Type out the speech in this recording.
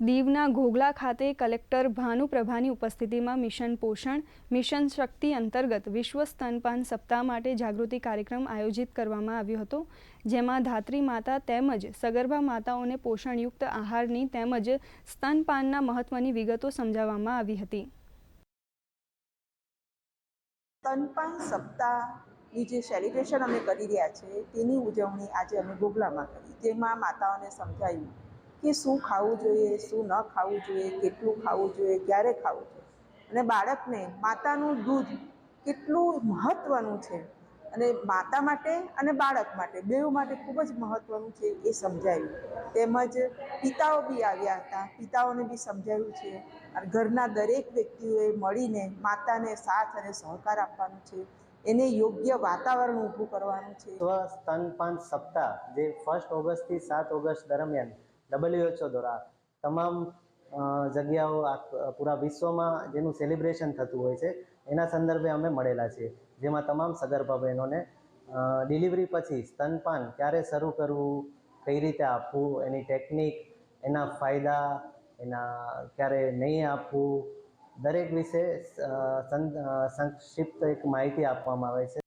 દીવના ઘોઘલા ખાતે કલેક્ટર ભાનુપ્રભાની ઉપસ્થિતિમાં મિશન પોષણ, મિશન શક્તિ અંતર્ગત વિશ્વ સ્તનપાન સપ્તાહ માટે જાગૃતિ કાર્યક્રમ આયોજિત કરવામાં આવ્યો હતો, જેમાં ધાત્રી માતા તેમજ સગર્ભા માતાઓને પોષણયુક્ત આહારની તેમજ સ્તનપાનના મહત્વની વિગતો સમજાવવામાં આવી હતી. સ્તનપાન સપ્તાહની જે સેલિબ્રેશન અમે કરી રહ્યા છે, તેની ઉજવણી આજે અમે ગોગલામાં કરી, જેમાં માતાઓને સમજાયું કે શું ખાવું જોઈએ, શું ન ખાવું જોઈએ, કેટલું ખાવું જોઈએ, ક્યારે ખાવું જોઈએ. અને બાળકને માતાનું દૂધ કેટલું મહત્ત્વનું છે. અને માતા માટે અને બાળક માટે, બેઉ માટે ખૂબ જ મહત્ત્વનું છે એ સમજાયું. તેમજ પિતાઓ બી આવ્યા હતા, પિતાઓને બી સમજાયું છે. અને ઘરના દરેક વ્યક્તિઓએ મળીને માતાને સાથ અને સહકાર આપવાનો છે. એને યોગ્ય વાતાવરણ ઊભું કરવાનું છે. સ્તનપાન સપ્તાહ, જે ફર્સ્ટ ઓગસ્ટથી સાત ઓગસ્ટ દરમિયાન ડબલ્યુએચઓ દ્વારા તમામ જગ્યાઓ પૂરા વિશ્વમાં જેનું સેલિબ્રેશન થતું હોય છે, એના સંદર્ભે અમે મળેલા છીએ. જેમાં તમામ સગર્ભા બહેનોને ડિલિવરી પછી સ્તનપાન ક્યારે શરૂ કરવું, કઈ રીતે આપવું, એની ટેકનિક એના ફાયદા, એના ક્યારે નહીં આપવું, દરેક વિશે સંક્ષિપ્ત એક માહિતી આપવામાં આવે છે.